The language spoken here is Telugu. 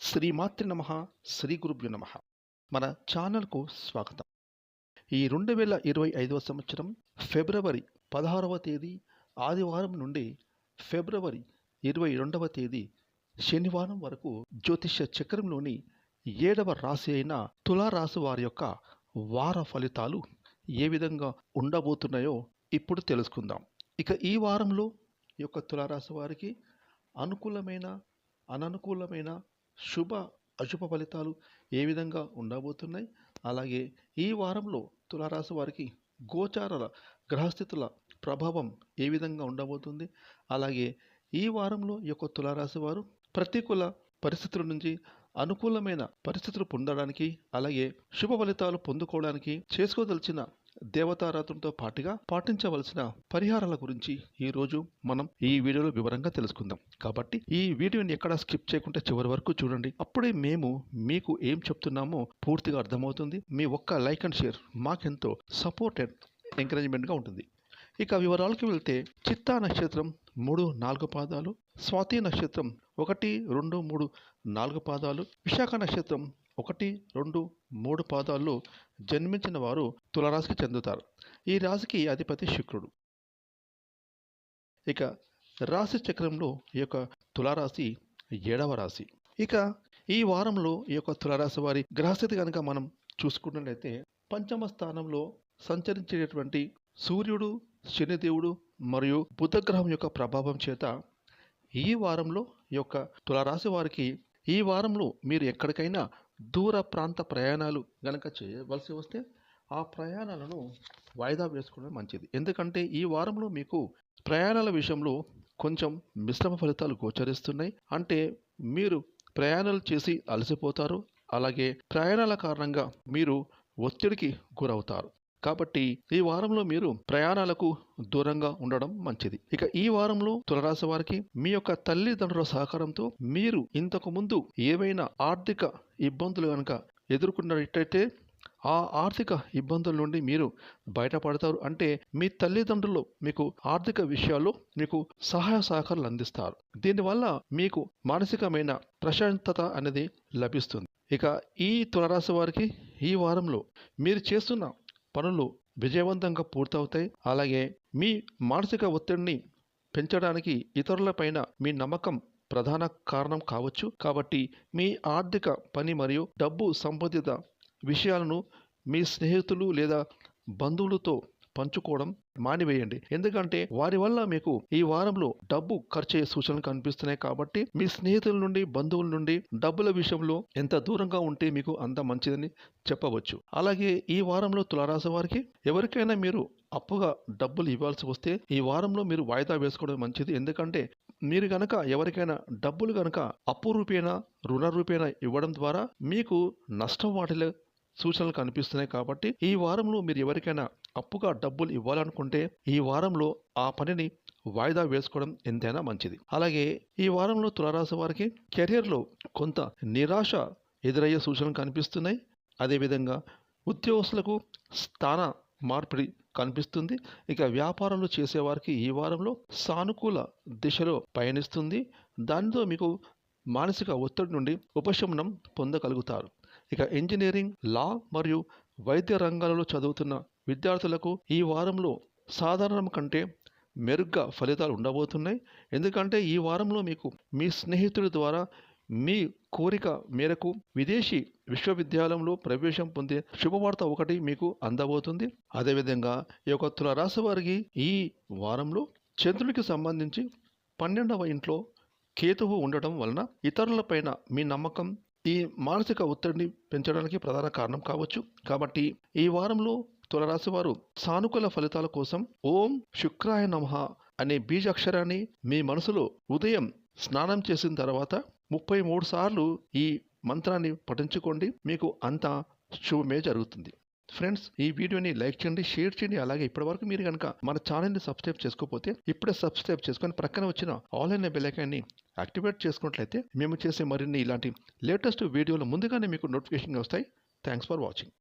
శ్రీమాతృ నమ శ్రీ గురుభ్యు నమ. మన ఛానల్కు స్వాగతం. ఈ రెండు వేల ఇరవై ఐదవ సంవత్సరం ఫిబ్రవరి పదహారవ తేదీ ఆదివారం నుండి ఫిబ్రవరి ఇరవై రెండవ తేదీ శనివారం వరకు జ్యోతిష చక్రంలోని ఏడవ రాశి అయిన తులారాశి వారి యొక్క వార ఫలితాలు ఏ విధంగా ఉండబోతున్నాయో ఇప్పుడు తెలుసుకుందాం. ఇక ఈ వారంలో యొక్క తులారాశి వారికి అనుకూలమైన అననుకూలమైన శుభ అశుభ ఫలితాలు ఏ విధంగా ఉండబోతున్నాయి? అలాగే ఈ వారంలో తులారాశి వారికి గోచార గ్రహస్థితుల ప్రభావం ఏ విధంగా ఉండబోతుంది? అలాగే ఈ వారంలో ఈ యొక్క తులారాశి వారు ప్రతికూల పరిస్థితుల నుంచి అనుకూలమైన పరిస్థితులు పొందడానికి అలాగే శుభ ఫలితాలు పొందుకోవడానికి చేసుకోదలిచిన దేవతారాధనతో పాటుగా పాటించవలసిన పరిహారాల గురించి ఈరోజు మనం ఈ వీడియోలో వివరంగా తెలుసుకుందాం. కాబట్టి ఈ వీడియోని ఎక్కడ స్కిప్ చేయకుండా చివరి వరకు చూడండి. అప్పుడే మేము మీకు ఏం చెప్తున్నామో పూర్తిగా అర్థమవుతుంది. మీ ఒక్క లైక్ అండ్ షేర్ మాకెంతో సపోర్టెడ్ ఎంకరేజ్మెంట్గా ఉంటుంది. ఇక వివరాలకు వెళ్తే చిత్తా నక్షత్రం మూడు నాలుగు పాదాలు స్వాతి నక్షత్రం ఒకటి రెండు మూడు నాలుగు పాదాలు విశాఖ నక్షత్రం ఒకటి రెండు మూడు పాదాల్లో జన్మించిన వారు తులరాశికి చెందుతారు. ఈ రాశికి అధిపతి శుక్రుడు. ఇక రాశి చక్రంలో ఈ యొక్క తులారాశి ఏడవ రాశి. ఇక ఈ వారంలో ఈ యొక్క తులారాశి వారి గ్రహస్థితి కనుక మనం చూసుకున్నట్లయితే పంచమ స్థానంలో సంచరించేటటువంటి సూర్యుడు శనిదేవుడు మరియు బుధగ్రహం యొక్క ప్రభావం చేత ఈ వారంలో ఈ యొక్క తులారాశి వారికి ఈ వారంలో మీరు ఎక్కడికైనా దూర ప్రాంత ప్రయాణాలు గనక చేయవలసి వస్తే ఆ ప్రయాణాలను వాయిదా వేసుకోవడం మంచిది. ఎందుకంటే ఈ వారంలో మీకు ప్రయాణాల విషయంలో కొంచెం మిశ్రమ ఫలితాలు గోచరిస్తున్నాయి. అంటే మీరు ప్రయాణాలు చేసి అలసిపోతారు. అలాగే ప్రయాణాల కారణంగా మీరు ఒత్తిడికి గురవుతారు. కాబట్టి ఈ వారంలో మీరు ప్రయాణాలకు దూరంగా ఉండడం మంచిది. ఇక ఈ వారంలో తులరాశి వారికి మీ యొక్క తల్లిదండ్రుల సహకారంతో మీరు ఇంతకు ముందు ఏవైనా ఆర్థిక ఇబ్బందులు కనుక ఎదుర్కొన్నట్టయితే ఆ ఆర్థిక ఇబ్బందుల నుండి మీరు బయటపడతారు. అంటే మీ తల్లిదండ్రులు మీకు ఆర్థిక విషయాల్లో మీకు సహాయ సహకారాలు అందిస్తారు. దీనివల్ల మీకు మానసికమైన ప్రశాంతత అనేది లభిస్తుంది. ఇక ఈ తులరాశి వారికి ఈ వారంలో మీరు చేస్తున్న పనులు విజయవంతంగా పూర్తవుతాయి. అలాగే మీ మానసిక ఒత్తిడిని పెంచడానికి ఇతరులపైన మీ నమ్మకం ప్రధాన కారణం కావచ్చు. కాబట్టి మీ ఆర్థిక పని మరియు డబ్బు సంబంధిత విషయాలను మీ స్నేహితులు లేదా బంధువులతో పంచుకోవడం మానివేయండి. ఎందుకంటే వారి వల్ల మీకు ఈ వారంలో డబ్బు ఖర్చు అయ్యే సూచనలు కనిపిస్తున్నాయి కాబట్టి మీ స్నేహితుల నుండి బంధువుల నుండి డబ్బుల విషయంలో ఎంత దూరంగా ఉంటే మీకు అంత మంచిదని చెప్పవచ్చు. అలాగే ఈ వారంలో తులారాశి వారికి ఎవరికైనా మీరు అప్పుగా డబ్బులు ఇవ్వాల్సి వస్తే ఈ వారంలో మీరు వాయిదా వేసుకోవడం మంచిది. ఎందుకంటే మీరు గనక ఎవరికైనా డబ్బులు గనక అప్పు రూపేణా రుణ రూపేణా ఇవ్వడం ద్వారా మీకు నష్టం వాటిలో సూచనలు కనిపిస్తున్నాయి కాబట్టి ఈ వారంలో మీరు ఎవరికైనా అప్పుగా డబ్బులు ఇవ్వాలనుకుంటే ఈ వారంలో ఆ పనిని వాయిదా వేసుకోవడం ఎంతైనా మంచిది. అలాగే ఈ వారంలో తులారాశి వారికి కెరియర్లో కొంత నిరాశ ఎదురయ్యే సూచనలు కనిపిస్తున్నాయి. అదేవిధంగా ఉద్యోగస్తులకు స్థాన మార్పిడి కనిపిస్తుంది. ఇక వ్యాపారాలు చేసేవారికి ఈ వారంలో సానుకూల దిశలో పయనిస్తుంది. దానితో మీకు మానసిక ఒత్తిడి నుండి ఉపశమనం పొందగలుగుతారు. ఇక ఇంజనీరింగ్ లా మరియు వైద్య రంగాలలో చదువుతున్న విద్యార్థులకు ఈ వారంలో సాధారణం కంటే మెరుగ్గా ఫలితాలు ఉండబోతున్నాయి. ఎందుకంటే ఈ వారంలో మీకు మీ స్నేహితుడి ద్వారా మీ కోరిక మేరకు విదేశీ విశ్వవిద్యాలయంలో ప్రవేశం పొందే శుభవార్త ఒకటి మీకు అందబోతుంది. అదేవిధంగా ఈ యొక్క తులరాశి వారికి ఈ వారంలో చంద్రుడికి సంబంధించి పన్నెండవ ఇంట్లో కేతువు ఉండటం వలన ఇతరులపైన మీ నమ్మకం ఈ మానసిక ఒత్తిడిని పెంచడానికి ప్రధాన కారణం కావచ్చు. కాబట్టి ఈ వారంలో తులరాశి వారు సానుకూల ఫలితాల కోసం ఓం శుక్రాయ నమ అనే బీజాక్షరాన్ని మీ మనసులో ఉదయం స్నానం చేసిన తర్వాత ముప్పై మూడు సార్లు ఈ మంత్రాన్ని పఠించుకోండి. మీకు అంత శుభమే జరుగుతుంది. ఫ్రెండ్స్ ఈ వీడియోని లైక్ చేయండి షేర్ చేయండి. అలాగే ఇప్పటివరకు మీరు కనుక మన ఛానల్ని సబ్స్క్రైబ్ చేసుకోకపోతే ఇప్పుడే సబ్స్క్రైబ్ చేసుకొని ప్రక్కన వచ్చిన ఆన్లైన్ అనే యాక్టివేట్ చేసుకున్నట్లయితే మేము చేసే మరిన్ని ఇలాంటి లేటెస్ట్ వీడియోలు ముందుగానే మీకు నోటిఫికేషన్ వస్తాయి. Thanks for watching